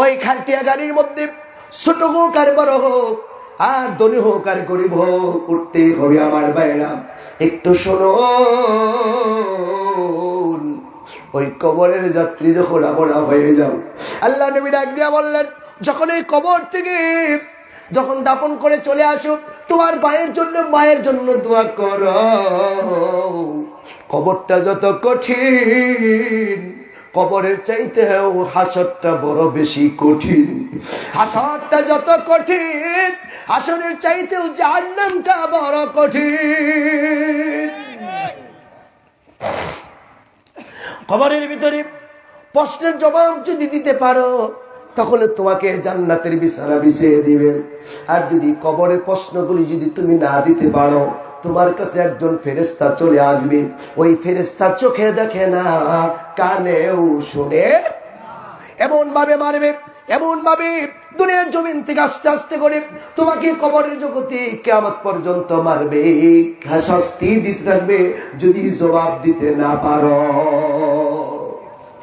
ওই খাটিয়া গাড়ির মধ্যে ছোট হোক আর বড় হোক, আর ধনী হোক আর গরিব হোক, উঠতে হবে আমার বাইরা একটু শোনো ওই কবরের যাত্রী যখন আমরা হয়ে যাও, আল্লাহ নবী ডাক দিয়া বললেন, যখন এই কবর থেকে যখন দাপন করে চলে আসো, তোমার ভাইয়ের জন্য, মায়ের জন্য দোয়া কর। কবরটা যত কঠিন কবরের চাইতে হাসরটা বড় বেশি কঠিন। হাসরটা যত কঠিন, হাসরের চাইতেও জাহান্নামটা বড় কঠিন। কবরের ভিতরে প্রশ্নের জবাব যদি দিতে পারো, তাহলে তোমাকে জান্নাতের বিছানা বিছিয়ে দিবে। আর যদি কবরের প্রশ্নগুলি যদি তুমি না দিতে পারো তোমার কাছে একজন ফেরেস্তা চলে আসবে। ওই ফেরেস্তা চোখে দেখে না, কানেও শুনে। এমন ভাবে মারবে এমন ভাবে দুনিয়ার জমিন থেকে আস্তে আস্তে করে তোমাকে কবরের জগতে কেমন পর্যন্ত মারবে। শাস্তি দিতে থাকবে যদি জবাব দিতে না পারো।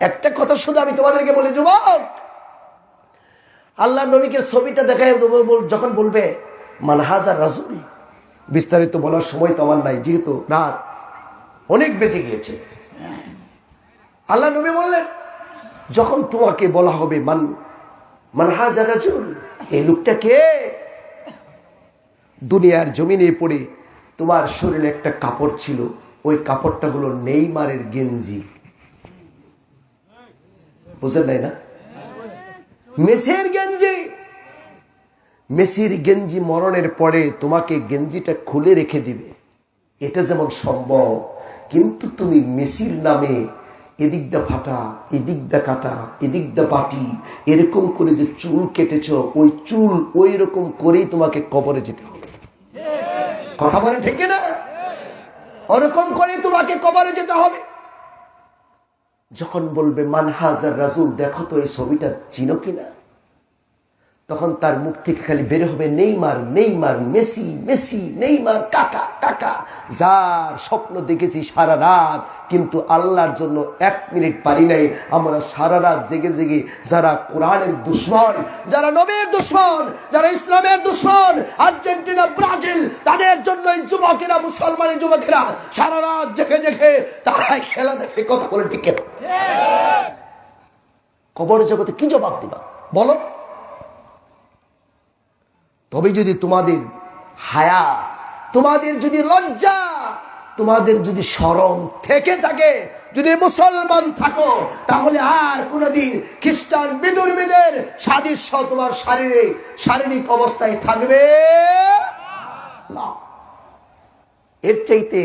একটা কথা শুধু আমি তোমাদেরকে বলে, যুবক! আল্লাহ নবীকে ছবিটা দেখায় যখন বলবে মানহাজার রাজুল। বিস্তারিত বলার সময় তো আমার নাই, যেহেতু রাত অনেক বেঁচে গিয়েছে। আল্লাহ নবী বললেন, যখন তোমাকে বলা হবে, মান মানহাজার রাজুল, এই লোকটা কে? দুনিয়ার জমিনে পড়ে তোমার শরীরে একটা কাপড় ছিল, ওই কাপড়টা হলো নেইমারের গেঞ্জি। বুঝলেন নাই না? মেসের গেঞ্জি। মেসির গেঞ্জি মরণের পরে তোমাকে গেঞ্জিটা খুলে রেখে দিবে। এটা যেমন সম্ভব, কিন্তু তুমি মেসির নামে এদিকটা ফাটা, এদিক দা কাটা, এদিক দা বাটি এরকম করে যে চুল কেটেছ, ওই চুল ওই রকম করেই তোমাকে কবরে যেতে হবে। কথা বলে ঠিক না ওরকম করে তোমাকে কবরে যেতে হবে। যখন বলবে মানহাজার রাজুল, দেখো তো এই ছবিটা চিনো কিনা? তখন তার মুখ থেকে খালি বের হবে Neymar Neymar, Messi Messi, Neymar, Kaka Kaka. যার স্বপ্ন দেখেছি সারা রাত, কিন্তু আল্লাহর জন্য এক মিনিট পারি নাই। আমরা সারা রাত জেগে জেগে যারা কোরআনের দুশ্মন, যারা নবীর দুশ্মন, যারা ইসলামের দুশ্মন, আর্জেন্টিনা, ব্রাজিল, তাদের জন্য এই যুবকেরা, মুসলমানের যুবকেরা, সারা রাত জেগে জেগে তারাই খেলা দেখে কথা বলে টিকে কবর জগতে কি জবাব দিবা? বলো। তবে যদি তোমাদের হায়া, তোমাদের যদি লজ্জা, তোমাদের যদি সরম থেকে থাকে, যদি মুসলমান থাকো, তাহলে আর কোনদিন খ্রিস্টান বিদুর্মীদের সাদৃশ্য তোমার শারীরিক শারীরিক অবস্থায় থাকবে না। এর চাইতে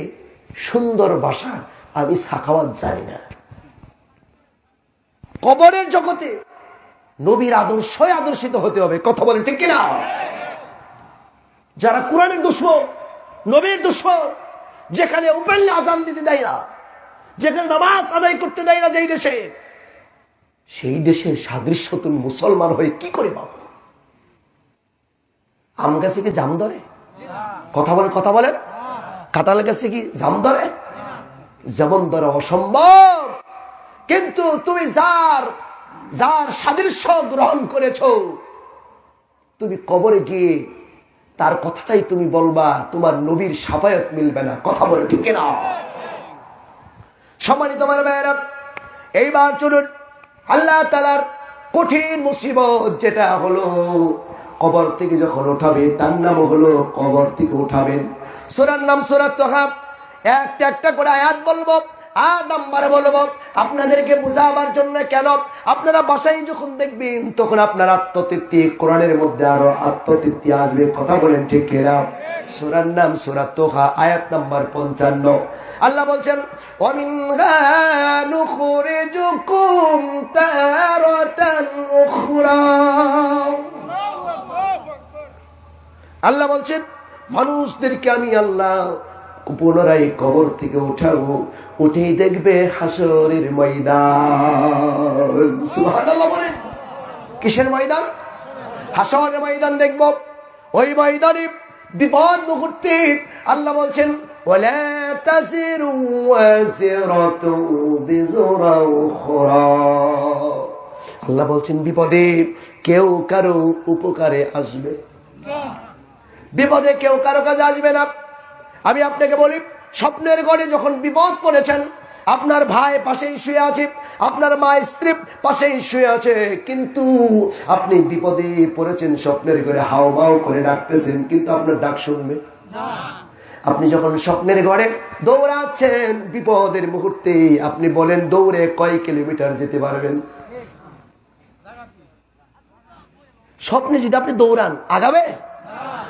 সুন্দর ভাষা আমি সাখাওয়াত জানি না। কবরের জগতে নবীর আদর্শই আদর্শিত হতে হবে, কথা বলেন ঠিক কিনা? যারা কোরআনের দুশ্মন, নবীর দুশ্মন, যেখানে ওপেনলি আজান দিতে দেয় না, যেখানে নামাজ আদায় করতে দেয় না যেই দেশে, সেই দেশের সাদৃশ্য তুমি মুসলমান হয়ে কি করে পাবো? আম গাছে কি জাম ধরে? কথা বলে কথা বলেন। কাঁঠাল গাছে কি জাম ধরে? যেমন ধরে অসম্ভব। কিন্তু তুমি যার যার সাদৃশ্য গ্রহণ করেছ, তুমি কবরে গিয়ে তার কথাটাই তুমি বলবা, তোমার নবীর সাফায়ত মিলবে না। কথা বলে ঠিক না সম্মানিত আমার ভাইয়েরা এইবার চলুন আল্লাহ তালার কঠিন মুসিবত যেটা হলো, কবর থেকে যখন উঠাবে তার নাম হলো কবর থেকে উঠাবেন সোরার নাম সোরাত তোহাব একটা একটা করে আয়াত বলব। আর আপনাদেরকে বুঝাবার জন্য কেন? আপনারা বাসায় যখন দেখবেন, তখন আপনার আত্মতৃপ্তি কোরআনের মধ্যে আরও আত্মতৃপ্তি আসবে। কথা বলেন ঠিক সুরার নাম সুরা তোহা, আয়াত নাম্বার পঞ্চান্ন। আল্লাহ বলছেন আল্লাহ বলছেন, মানুষদেরকে আমি আল্লাহ পুনরায় কবর থেকে উঠাবো উঠেই দেখবে হাসরের ময়দান সুবহানাল্লাহ বলেন কিসের ময়দান হাসরের ময়দান দেখব ওই ময়দানে বিপদ মুহূর্তে আল্লাহ বলছেন ولا تزر وازرة بزر أخرى আল্লাহ বলছেন বিপদে কেউ কারো উপকারে আসবে বিপদে কেউ কারো কাজে আসবে না আমি আপনাকে বলি স্বপ্নের ঘরে যখন বিপদ পড়েছেন আপনার ভাই পাশেই শুয়ে আছে আপনার মা স্ত্রী পাশেই শুয়ে আছে কিন্তু আপনি বিপদে পড়েছেন স্বপ্নের ঘরে হাও মাও করে ডাকতেছেন কিন্তু আপনার ডাক শুনবে? আপনি যখন স্বপ্নের ঘরে দৌড়াচ্ছেন বিপদের মুহূর্তে আপনি বলেন দৌড়ে কয় কিলোমিটার যেতে পারবেন? স্বপ্নে যদি আপনি দৌড়ান আগাবে?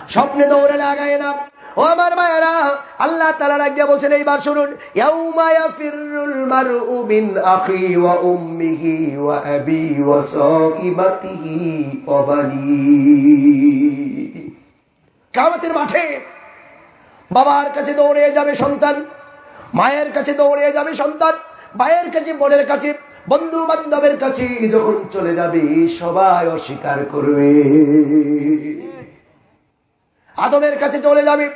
স্বপ্নে দৌড়ালে আগায় না। ও আমার মায়েরা, আল্লাহ তালা লাগিয়ে বলছেন, এইবার শুনুন। আখি ওয়া উম্মিহি ওয়া ওয়া মাঠে বাবার কাছে দৌড়ে যাবে সন্তান, মায়ের কাছে দৌড়ে যাবে সন্তান, ভাইয়ের কাছে, বোনের কাছে বন্ধু বান্ধবের কাছে যখন চলে যাবে, সবাই অস্বীকার করবে। আদমের কাছে চলে যাবে।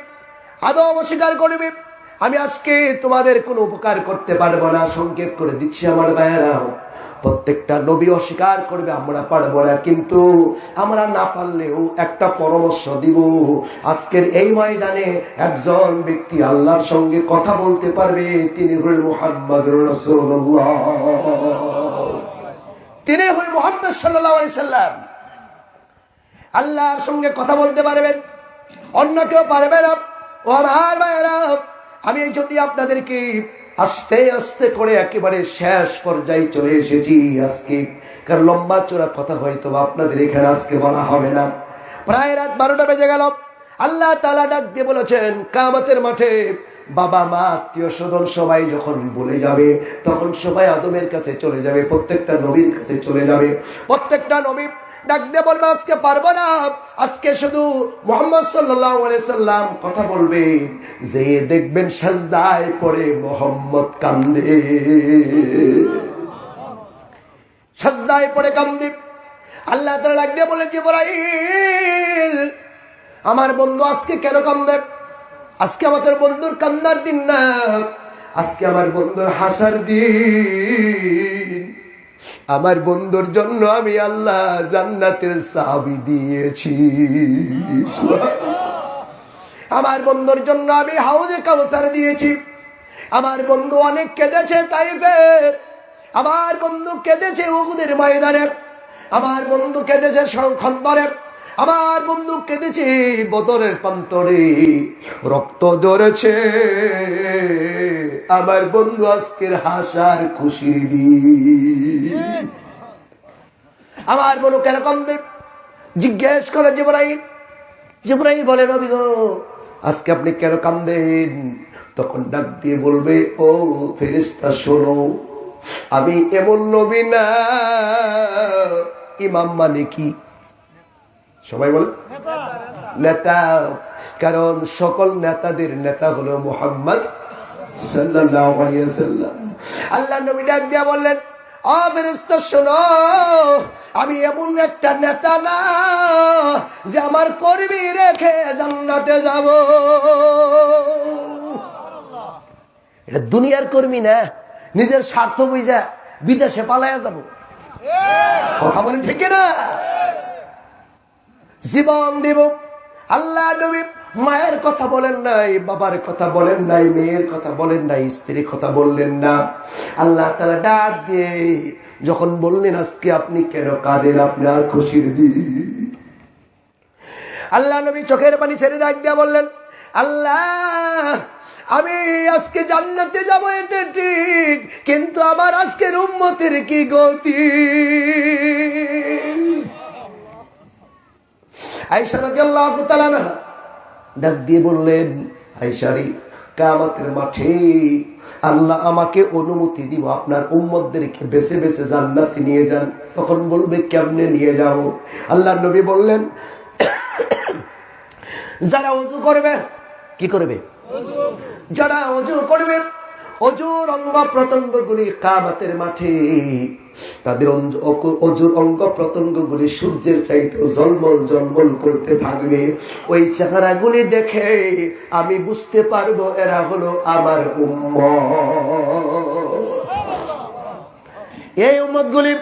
আদম অস্বীকার করবে? আমি আজকে তোমাদের কোনো উপকার করতে পারব না, সংক্ষেপ করে দিচ্ছি আমার ভাইয়েরা প্রত্যেকটা নবী অস্বীকার করবে, আমরা পারব না, কিন্তু আমরা না পারলেও একটা পরামর্শ দিব। আজকের এই ময়দানে একজন ব্যক্তি আল্লাহর সঙ্গে কথা বলতে পারবে, তিনি হলেন মোহাম্মদ তিনি হলেন মোহাম্মদ সাল্লাম। আল্লাহর সঙ্গে কথা বলতে পারবেন, অন্য কেউ পারবে না। ও আমার আমি এই জন্য আপনাদেরকে আস্তে আস্তে করে একেবারে শেষ পর্যায়ে চলে এসেছি আজকে। কারণ লম্বা চোরা কথা হয়তো আপনাদের এখানে আজকে বলা হবে না। প্রায় রাত বারোটা বেজে গেল। আল্লাহ তালা ডাক দিয়ে বলেছেন কামাতের মাঠে বাবা মা, আত্মীয় স্বজন সবাই যখন বলে যাবে, তখন সবাই আদমের কাছে চলে যাবে, প্রত্যেকটা নবীর কাছে চলে যাবে। প্রত্যেকটা নবী ডাক দিয়ে বলবে, আজকে পারব না। আজকে শুধু মোহাম্মদ সাল্লাম কথা বলবে। যে দেখবেন সাজদায় পরে মোহাম্মদ কান্দে। সাজদায় পরে কান্দে। আল্লাহ তারা ডাক দিয়ে বলে, জিবরাইল, আমার বন্ধু আজকে কেন কান্দে? আজকে আমাদের বন্ধুর কান্নার দিন না। আজকে আমার বন্ধুর হাসার দিন। আমার বন্ধুর জন্য আমি আল্লাহ জান্নাতের চাবি দিয়েছি। আমার বন্ধুর জন্য আমি হাউজে কাউসার দিয়েছি। আমার বন্ধু অনেক কেঁদেছে তাইফের। আমার বন্ধু কেঁদেছে উগুদের ময়দানে। আমার বন্ধু কেঁদেছে খন্দরে। আমার বন্ধু কেঁদেছে বদরের প্রান্তরে রক্ত ধরেছে। আমার বন্ধু আজকের হাসার খুশি দি আমার কেন কান্দে, জিজ্ঞেস করে জিবরাইল। জিবরাইল বলে রবি গো, আজকে আপনি কেন কান্দেন? তখন ডাক দিয়ে বলবে, ও ফেরিস্তা শোনো, আমি এমন নবী না, ইমাম মানে কি? সবাই বলে? নেতা, কারণ সকল নেতাদের নেতা হলো মোহাম্মদ আল্লাহ নবী ডাক দিয়া বললেন আমি এমন একটা নেতা না যে আমার কর্মী রেখে জান্নাতে যাব। এটা দুনিয়ার কর্মী না, নিজের স্বার্থ বুঝা বিদেশে পালাইয়া যাব। কথা বলেন ঠিক না জীবন দিব। আল্লাহ নবী মায়ের কথা বলেন নাই, বাবার কথা বলেন নাই, মেয়ের কথা বলেন নাই, স্ত্রীর কথা বললেন না। আল্লাহ তালা ডাক দিয়ে যখন বললেন, আজকে আপনি কেন কাঁদেন আপনার খুশির দিন। আল্লাহ নবী চোখের পানি ছেড়ে ডাক দিয়া বললেন, আল্লাহ, আমি আজকে জান্নাতে যাব, এটা ঠিক, কিন্তু আমার আজকের উম্মতের কি গতি? আইসা রাদিয়াল্লাহু তাআলা আনহা ডাক দিয়ে বললেন আইসারি কামাতের মাঠে আল্লাহ আমাকে অনুমতি দিব, আপনার উম্মতদেরকে বেছে বেছে জান্নাতে নিয়ে যান। তখন বলবে, কেমনে নিয়ে যাব? আল্লাহ নবী বললেন, যারা অজু করবে, কি করবে? যারা অজু করবে অজুর অঙ্গ প্রত্যঙ্গ গুলি কামাতের মাঠে। তাদের অজুর অঙ্গ প্রত্যঙ্গ গুলি সূর্যের চাইতে জলমল জলমল করতে থাকবে। ওই চেহারা গুলি দেখে আমি বুঝতে পারব এরা হলো আমার উম্ম এই উম্মত গুলি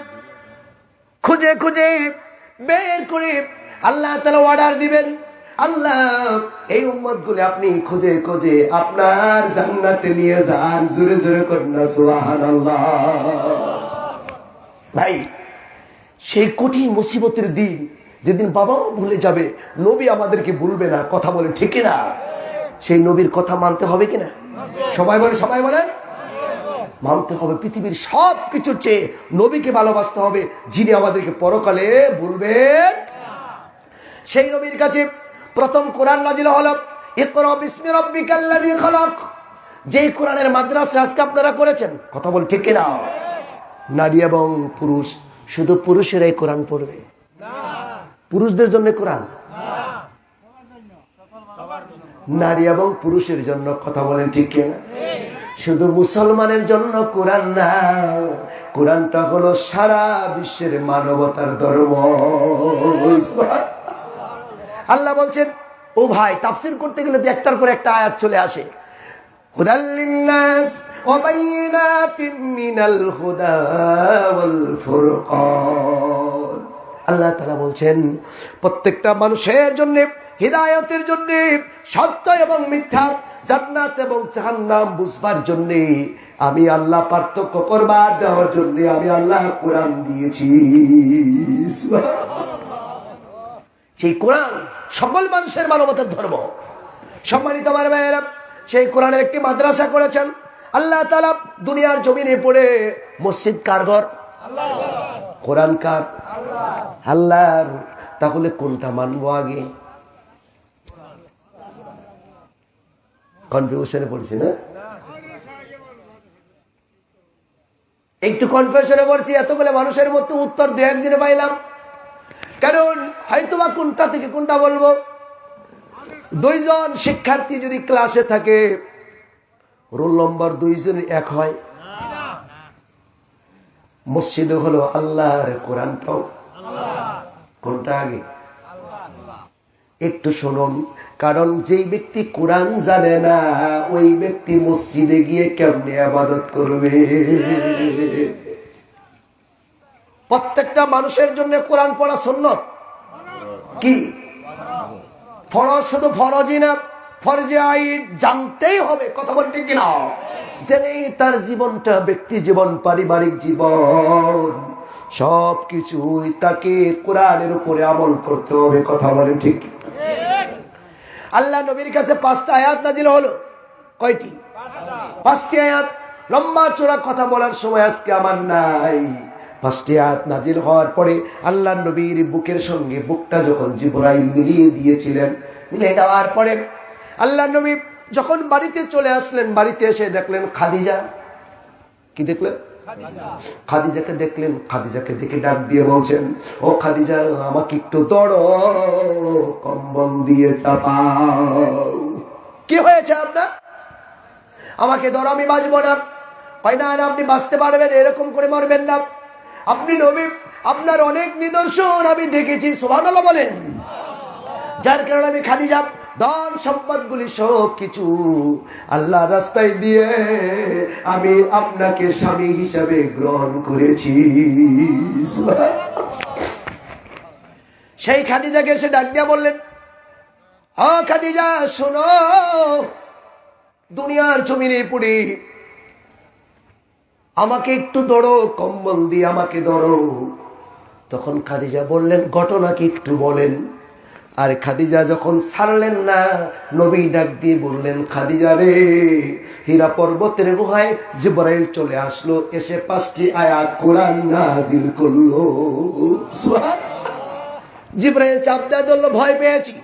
খুঁজে খুঁজে বের করে আল্লাহ তালা অর্ডার দিবেন। আল্লাহ, এই উম্মতগুলো আপনি খুঁজে খুঁজে আপনার জান্নাতে নিয়ে যান। জোরে জোরে সুবাহান ভাই, সেই কঠিন মুসিবতের দিন, যেদিন বাবা মা ভুলে যাবে, নবী আমাদেরকে ভুলবে না, কথা বলে ঠিক না সেই নবীর কথা মানতে হবে কিনা? সবাই বলে, সবাই বলেন মানতে হবে। পৃথিবীর সব কিছুর চেয়ে নবীকে ভালোবাসতে হবে, যিনি আমাদেরকে পরকালে ভুলবেন সেই নবীর কাছে প্রথম কোরআন নাজিল হল যেই কোরআনের মাদ্রাসা আজকে আপনারা করেছেন, কথা বল ঠিক কিনা? নারী এবং পুরুষ, শুধু পুরুষেরাই কোরআন পড়বে। পুরুষদের জন্য কোরআন? নারী এবং পুরুষের জন্য, কথা বলেন ঠিক কিনা? শুধু মুসলমানের জন্য কোরআন না, কোরআনটা হলো সারা বিশ্বের মানবতার ধর্ম। আল্লাহ বলছেন, ও ভাই, তাফসির করতে গেলে তো একটার পর একটা আয়াত চলে আসে। আল্লাহ তাআলা বলছেন, প্রত্যেকটা মানুষের জন্য, হিদায়তের জন্য, সত্য এবং মিথ্যা জান্নাত এবং জাহান্নাম বুঝবার জন্য আমি আল্লাহ পার্থক্য করবার দেওয়ার জন্য আমি আল্লাহ কোরআন দিয়েছি। সেই কোরআন সকল মানুষের মানবতার ধর্ম। সম্মানিত আমার ভাইয়েরা, সেই কোরআনের একটি মাদ্রাসা করেছেন। আল্লাহ তালা দুনিয়ার জমিনে পড়ে মসজিদ কার ঘর? কোরআন কার? আল্লাহর। তাহলে কোনটা মানবো আগে? কনফিউশনে পড়ছি না? একটু কনফিউশনে পড়ছি এত এতগুলো মানুষের মধ্যে উত্তর দু একজনে পাইলাম। কারণ হয়তো বা কোনটা থেকে কোনটা বলব? দুইজন শিক্ষার্থী যদি ক্লাসে থাকে, রোল নম্বর দুইজন এক হয়। মসজিদ হলো আল্লাহর কোরআনটাও কোনটা আগে? একটু শুনুন, কারণ যেই ব্যক্তি কোরআন জানে না, ওই ব্যক্তি মসজিদে গিয়ে কেমনে আবাদত করবে? প্রত্যেকটা মানুষের জন্য কোরআন পড়া সুন্নত। কি? ফরজ শুধু ফরজই না, ফরজে আইন জানতেই হবে, কথা বলতে কিনা জেনেই তার জীবনটা ব্যক্তি জীবন, পারিবারিক জীবন। সব কিছুই তাকে কোরআনের উপরে আমল করতে হবে, কথা বলে ঠিক আল্লাহ নবীর কাছে পাঁচটা আয়াত নাজিল হলো। কয়টি? পাঁচটি আয়াত। লম্বা চোরা কথা বলার সময় আজকে আমার নাই। পাঁচটি আয়াত নাজিল হওয়ার পরে আল্লাহ নবীর বুকের সঙ্গে বুকটা যখন জিবরাইল মিলিয়ে দিয়েছিলেন মিলিয়ে দেওয়ার পরে আল্লাহ নবী যখন বাড়িতে চলে আসলেন বাড়িতে এসে দেখলেন খাদিজা। কি দেখলেন? খাদিজাকে দেখলেন খাদিজাকে দেখে ডাক দিয়ে বলছেন ও খাদিজা আমাকে একটু দড় কম্বল দিয়ে চাপাও। কি হয়েছে আপনার? আমাকে ধরো আমি বাঁচবো না। না না, আপনি বাঁচতে পারবেন এরকম করে মারবেন না। আপনি নবী, আপনার অনেক নিদর্শন আমি দেখেছি সোহান বলেন। যার কারণে আমি খালি যাব ধন সম্পদ গুলি সব কিছু আল্লাহ রাস্তায় দিয়ে আমি আপনাকে স্বামী হিসাবে গ্রহণ করেছি। সেই খাদিজাকে এসে ডাক দিয়া বললেন, ও খাদিজা, শোনো, দুনিয়ার জমিনে পড়ে আমাকে একটু দড়ো কম্বল দিয়ে আমাকে দড়ো তখন খাদিজা বললেন ঘটনা কি একটু বলেন। আর খাদিজা যখন ছাড়লেন না, নবী ডাক দিয়ে বললেন, খাদিজা রে, হীরা পর্বতের গুহায় জিব্রাইল চলে আসলো, এসে পাঁচটি আয়াত কোরআন নাজিল করল। জিব্রাইল চাপ দেওয়া ধরলো, ভয় পেয়েছি।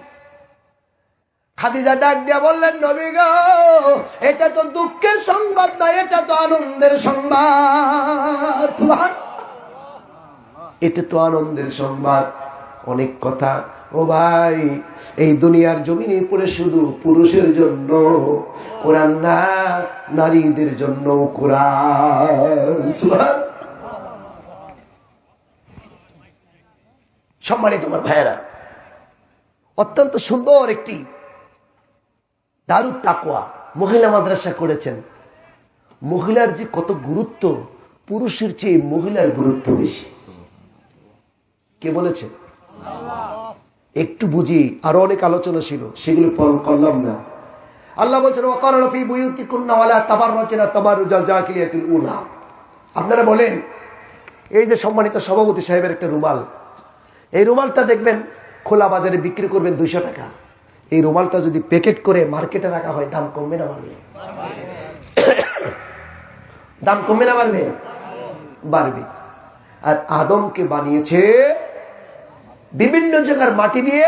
খাদিজা ডাক দিয়া বললেন, নবী গো, এটা তো দুঃখের সংবাদ না, এটা তো আনন্দের সংবাদ। এটা তো আনন্দের সংবাদ অনেক কথা, ও ভাই, এই দুনিয়ার জমিনে পড়ে শুধু পুরুষের জন্য, কোরআন না, নারীদের জন্য কোরআন। সম্মানিত তোমার ভাইয়েরা, অত্যন্ত সুন্দর একটি দারুদ তাকোয়া মহিলা মাদ্রাসা করেছেন। মহিলার যে কত গুরুত্ব, পুরুষের চেয়ে মহিলার গুরুত্ব বেশি। কে বলেছে? একটু বুঝি, আরও অনেক আলোচনা ছিল, সেগুলো করলাম না। আল্লাহ বলছেন আপনারা বলেন, এই যে সম্মানিত সভাপতি সাহেবের একটা রুমাল, এই রুমালটা দেখবেন খোলা বাজারে বিক্রি করবেন দুইশো টাকা। এই রুমালটা যদি প্যাকেট করে মার্কেটে রাখা হয়, দাম কমবে না বাড়বে? দাম কমবে না বাড়বে? বাড়বে। আর আদমকে বানিয়েছে বিভিন্ন জায়গার মাটি দিয়ে,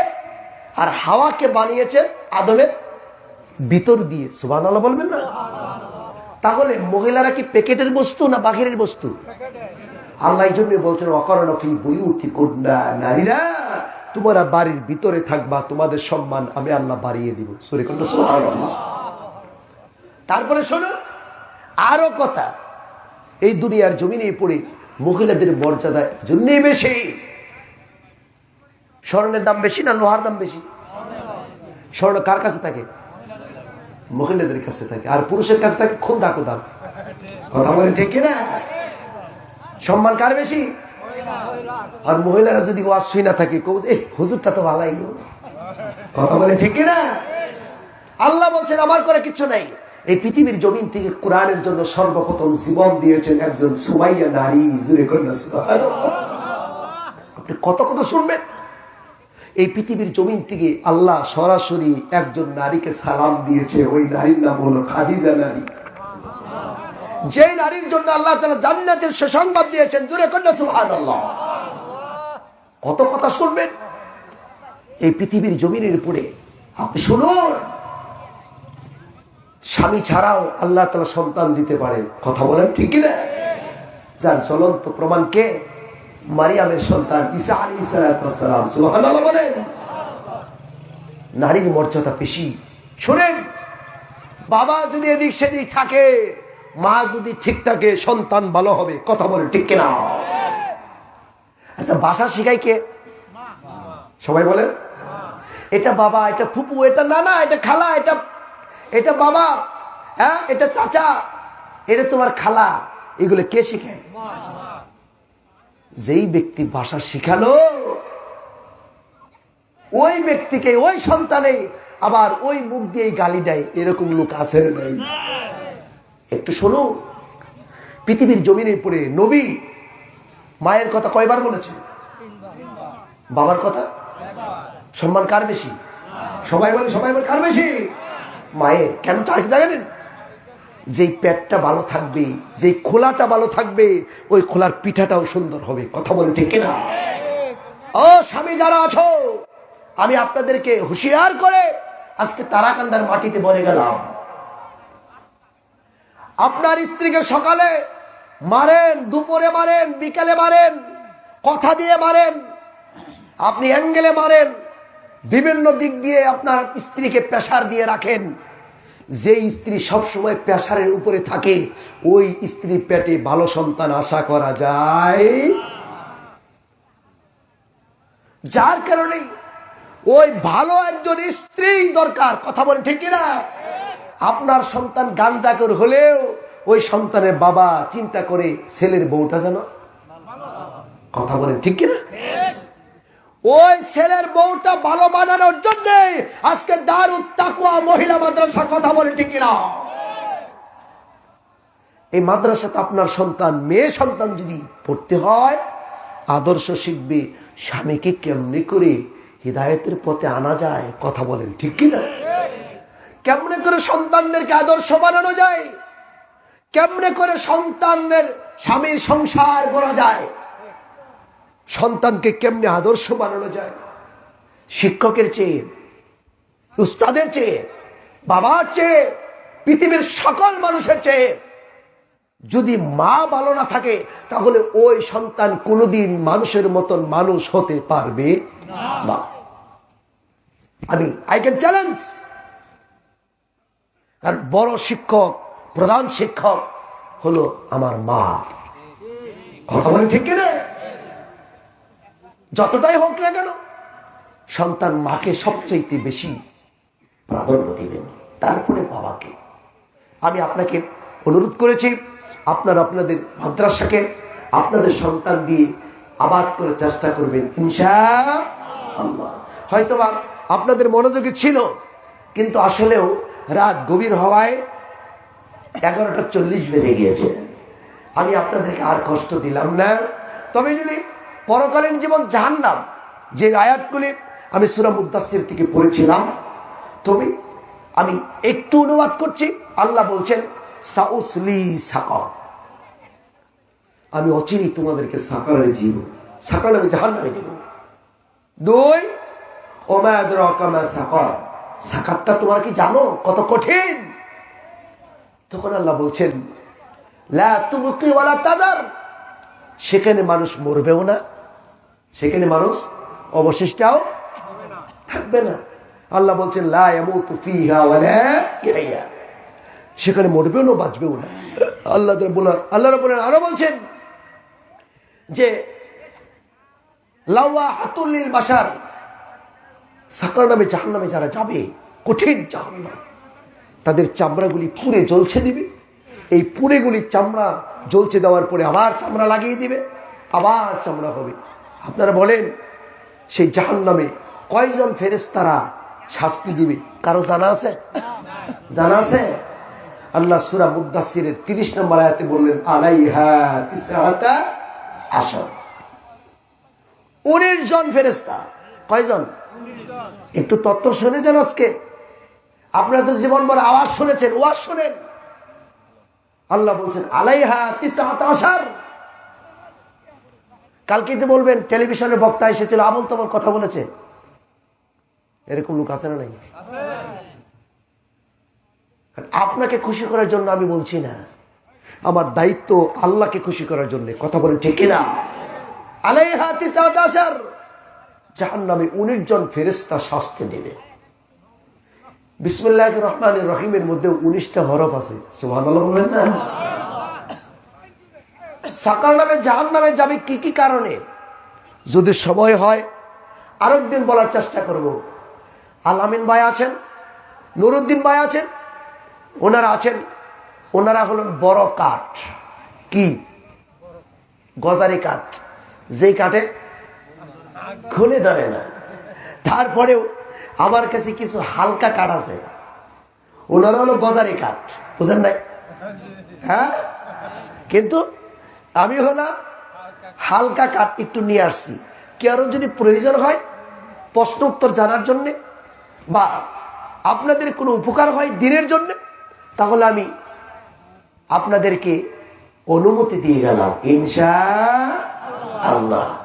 আর হাওয়াকে বানিয়েছে আদমের ভিতর দিয়ে। সুবান বলবেন না? তাহলে মহিলারা কি প্যাকেটের বস্তু না বাহিরের বস্তু? আল্লাহ এই জন্য বলছেন অকরণফি বইউতি কন্যা নারীরা তোমরা বাড়ির ভিতরে থাকবা, তোমাদের সম্মান আমি আল্লাহ বাড়িয়ে দিব। তারপরে শোনো, আরও কথা। এই দুনিয়ার জমিনে পড়ে মহিলাদের মর্যাদা জন্যই বেশি। স্বর্ণের দাম বেশি না লোহার দাম বেশি? স্বর্ণ কার কাছে থাকে? মহিলাদের কাছে থাকে। আর পুরুষের কাছে থাকে খুন্দা কোদাল। কথা বলে ঠিক না সম্মান কার বেশি? আর মহিলারা যদি ওয়াজ শুই না থাকে কবু এ হুজুরটা তো ভালাই কথা বলে ঠিক না আল্লাহ বলছেন, আমার করে কিচ্ছু নাই। এই পৃথিবীর জমিন থেকে কোরআনের জন্য সর্বপ্রথম জীবন দিয়েছেন একজন সুমাইয়া নারী, জুড়ে কন্যা আপনি কত কত শুনবেন? এই পৃথিবীর জমিন থেকে আল্লাহ সরাসরি একজন নারীকে সালাম দিয়েছে। ওই নারীর নাম হলো খাদিজা নারী। যে নারীর জন্য আল্লাহ তালা জান্নাতের সুসংবাদ দিয়েছেন জুড়ে কন্যা সুহান কত কথা শুনবেন? এই পৃথিবীর জমিনের উপরে আপনি শুনুন। স্বামী ছাড়াও আল্লাহ তালা সন্তান দিতে পারে। কথা বলেন ঠিক কিনা? যার জ্বলন্ত প্রমাণ কে? মারিয়ামের সন্তান ঈসা আলী ইসালাম সুবহানাল্লাহ বলেন। নারীর মর্যাদা বেশি। শোনেন, বাবা যদি এদিক সেদিক থাকে মা যদি ঠিক থাকে, সন্তান ভালো হবে, কথা বলে ঠিক কিনা? আচ্ছা বাসা শিখাই কে? সবাই বলেন। এটা বাবা, এটা ফুপু, এটা নানা, এটা খালা, এটা এটা বাবা হ্যাঁ এটা চাচা, এটা তোমার খালা, এগুলো কে শিখায়? যেই ব্যক্তি ভাষা শিখালো, ওই ব্যক্তিকে, ওই সন্তানে আবার ওই মুখ দিয়ে গালি দেয়, এরকম লোক আছে নাই? একটু শোনো। পৃথিবীর জমিনে পড়ে নবী মায়ের কথা কয়বার বলেছে? বাবার কথা? সম্মান কার বেশি? সবাই বলে সবাই বলে, কার বেশি? মায়ের। কেন চাই জানেন? যেই পেটটা ভালো থাকবে, যেই খোলাটা ভালো থাকবে, ওই খোলার পিঠাটাও সুন্দর হবে। কথা বলে ঠিক কিনা? ও স্বামী, যারা আছো, আমি আপনাদেরকে হুঁশিয়ার করে আজকে তারাকান্দার মাটিতে বলে গেলাম। আপনার স্ত্রীকে সকালে মারেন, দুপুরে মারেন, বিকালে মারেন, কথা দিয়ে মারেন, আপনি অ্যাঙ্গেলে মারেন, বিভিন্ন দিক দিয়ে আপনার স্ত্রীকে প্রেশার দিয়ে রাখেন। যে স্ত্রী সবসময় প্রেশারের উপরে থাকে, ওই স্ত্রী পেটে ভালো সন্তান আশা করা যায়। যার কারণে ওই ভালো একজন স্ত্রী দরকার। কথা বলেন ঠিক না আপনার সন্তান গাঞ্জাকর হলেও ওই সন্তানের বাবা চিন্তা করে ছেলের বউটা যেন কথা বলেন, ঠিক কিনা? ওই ছেলের বউটা ভালো বানানোর জন্য আজকে দারুদ তাকুয়া মহিলা মাদ্রাসা কথা বলে, ঠিক কিনা? এই মাদ্রাসাতে আপনার সন্তান, মেয়ে সন্তান যদি পড়তে হয়, আদর্শ শিখবে, স্বামীকে কেমনে করে হৃদায়তের পথে আনা যায়, কথা বলেন, ঠিক কিনা? কেমনে করে সন্তানদেরকে আদর্শ বানানো যায়? কেমনে করে সন্তানদের স্বামীর সংসার করা যায়? সন্তানকে কেমনে আদর্শ বানানো যায়? শিক্ষকের চেয়ে, উস্তাদের চেয়ে, বাবার চেয়ে, পৃথিবীর সকল মানুষের চেয়ে যদি মা ভালো না থাকে, তাহলে ওই সন্তান কোনোদিন মানুষের মতন মানুষ হতে পারবে না। আমি আই ক্যান চ্যালেঞ্জ কারণ বড় শিক্ষক, প্রধান শিক্ষক হলো আমার মা। কথা বলে ঠিক কিনা? যতটাই হোক না কেন, সন্তান মাকে সবচাইতে বেশি প্রাধান্য দিবেন, তারপরে বাবাকে। আমি আপনাকে অনুরোধ করেছি, আপনার আপনাদের মাদ্রাসাকে, আপনাদের সন্তান দিয়ে আবাদ করে চেষ্টা করবেন, ইনশা আল্লাহ। হয়তোবা আপনাদের মনোযোগী ছিল, কিন্তু আসলেও রাত গভীর হওয়ায় এগারোটা চল্লিশ বেজে গিয়েছে। আমি আপনাদেরকে আর কষ্ট দিলাম না। তবে যদি পরকালীন জীবন জাহান্নাম, যে আয়াতগুলি আমি সুরাম উদ্দাসের থেকে পড়েছিলাম, তবে আমি একটু অনুবাদ করছি। আল্লাহ বলছেন, সাউসলি সাকর। আমি অচিনি তোমাদেরকে সাকারে জীব, সাকার আমি জাহান নামে দিব দুই ওমায়দর অকামা সাকর। সাকারটা তোমার কি জানো? কত কঠিন। তখন আল্লাহ বলছেন তাদার। সেখানে মানুষ মরবেও না, সেখানে মানুষ অবশিষ্টাও থাকবে না। আল্লাহ বলছেন সেখানে মরবেও না, বাঁচবেও না। আল্লাহ আল্লাহ বলেন আরও বলছেন যে লাওয়া হাতুল্লিল বাসার সাকার নামে জাহান নামে যারা যাবে, কঠিন জাহান্নাম। তাদের চামড়াগুলি পুড়ে জ্বলছে দিবে। এই পুড়েগুলি চামড়া জ্বলছে দেওয়ার পরে আবার চামড়া লাগিয়ে দিবে, আবার চামড়া হবে। আপনারা বলেন, সেই জাহান নামে কয়জন ফেরেস্তারা শাস্তি দিবে? কারও জানা আছে? জানা আছে? আল্লাহ সুরা মুদাসিরের তিরিশ নম্বর আয়াতে বললেন, আলাইহা তিসআতা আশর। উনিশ জন ফেরেস্তা কয়জন? একটু তত্ত্ব শুনে যান আজকে। আপনারা তো জীবনভর আওয়াজ শুনেছেন, ওয়াজ শোনেন। আল্লাহ বলছেন, আলাইহা আশার। কালকে তো বলবেন টেলিভিশনের বক্তা এসেছিল, আবল তোমার কথা বলেছে। এরকম লোক আছে না নাই? আপনাকে খুশি করার জন্য আমি বলছি না। আমার দায়িত্ব আল্লাহকে খুশি করার জন্য। কথা বলেন ঠিক না আলাইহা তিসআতা আশার। জাহান নামে উনিশ জন ফেরেস্তা শাস্তি দেবে। বিসমুল্লাহ রহমান রহিমের মধ্যে উনিশটা হরফ আছে। সুহান না? নামে জাহান নামে যাবে কি কি কারণে? যদি সময় হয়, আরেকদিন বলার চেষ্টা করব। আলামিন ভাই আছেন, নুরুদ্দিন ভাই আছেন, ওনারা আছেন, ওনারা হলেন বড় কাঠ। কি? গজারি কাঠ। যেই কাঠে খুলে ধরে না। তারপরেও আমার কাছে কিছু হালকা কাঠ আছে। ওনারা হলো গজারি কাঠ, বুঝেন নাই? হ্যাঁ? কিন্তু আমি হলাম হালকা কাঠ একটু নিয়ে আসছি। কারও যদি প্রয়োজন হয় প্রশ্ন উত্তর জানার জন্যে বা আপনাদের কোনো উপকার হয় দিনের জন্য, তাহলে আমি আপনাদেরকে অনুমতি দিয়ে গেলাম, ইনশা আল্লাহ।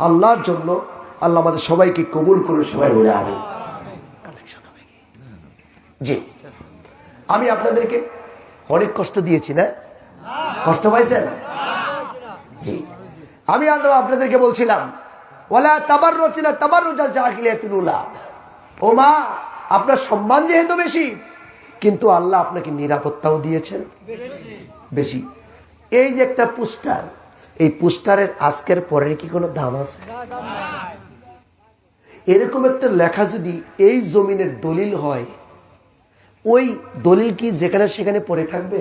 আল্লাহর জন্য আল্লাহ আমাদের সবাইকে কবুল করে সবাই বলে আমি জি। আমি আপনাদেরকে অনেক কষ্ট দিয়েছি, না? কষ্ট পাইছেন? জি। আমি আপনাদেরকে বলছিলাম ও মা, আপনার সম্মান যেহেতু বেশি, কিন্তু আল্লাহ আপনাকে নিরাপত্তাও দিয়েছেন। বেশি। এই যে একটা পোস্টার এই পোস্টারের আজকের পরের কি কোনো দাম আছে? এরকম একটা লেখা যদি এই জমিনের দলিল হয়, ওই দলিল কি যেখানে সেখানে পড়ে থাকবে?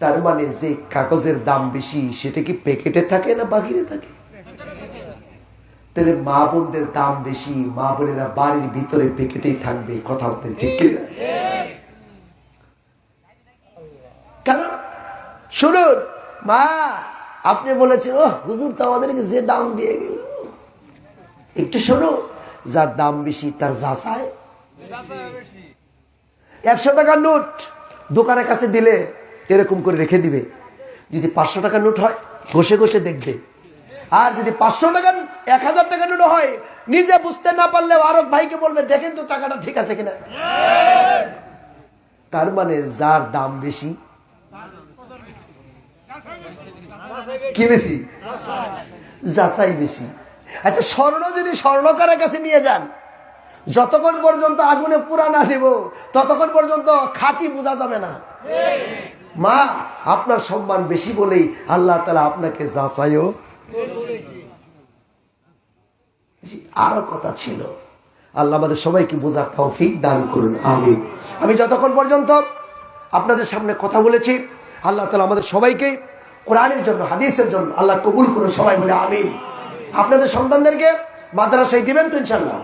তার মানে যে কাগজের দাম বেশি, সেটা কি প্যাকেটে থাকে না বাহিরে থাকে? তাহলে মা বোনদের দাম বেশি, মা বোনেরা বাড়ির ভিতরে প্যাকেটেই থাকবে, কথা বলতে ঠিক কিনা কারণ, শুনুন, মা আপনি বলেছেন ও হুজুর তো আমাদেরকে যে দাম দিয়ে গেল একটু শোনো, যার দাম বেশি, তার যাচায় একশো টাকার নোট দোকানের কাছে দিলে এরকম করে রেখে দিবে। যদি পাঁচশো টাকার নোট হয়, ঘষে ঘষে দেখবে। আর যদি পাঁচশো টাকার এক হাজার টাকার নোট হয়, নিজে বুঝতে না পারলে আরও ভাইকে বলবে, দেখেন তো টাকাটা ঠিক আছে কিনা? তার মানে যার দাম বেশি কি বেশি? যাচাই বেশি। আচ্ছা স্বর্ণ যদি স্বর্ণকারের কাছে নিয়ে যান, যতক্ষণ পর্যন্ত আগুনে পুরা না দেব, ততক্ষণ পর্যন্ত খাঁটি বোঝা যাবে না। মা, আপনার সম্মান বেশি বলেই আল্লাহ তালা আপনাকে যাচাইও আরও কথা ছিল। আল্লাহ আমাদের সবাইকে বোঝার তৌফিক দান করুন আমি আমি যতক্ষণ পর্যন্ত আপনাদের সামনে কথা বলেছি, আল্লাহ তালা আমাদের সবাইকে কোরআনের জন্য, হাদিসের জন্য। আল্লাহ কবুল করুন, সবাই বলে আমিন। আপনাদের সন্তানদেরকে মাদ্রাসায় দিবেন তো ইনশাল্লাহ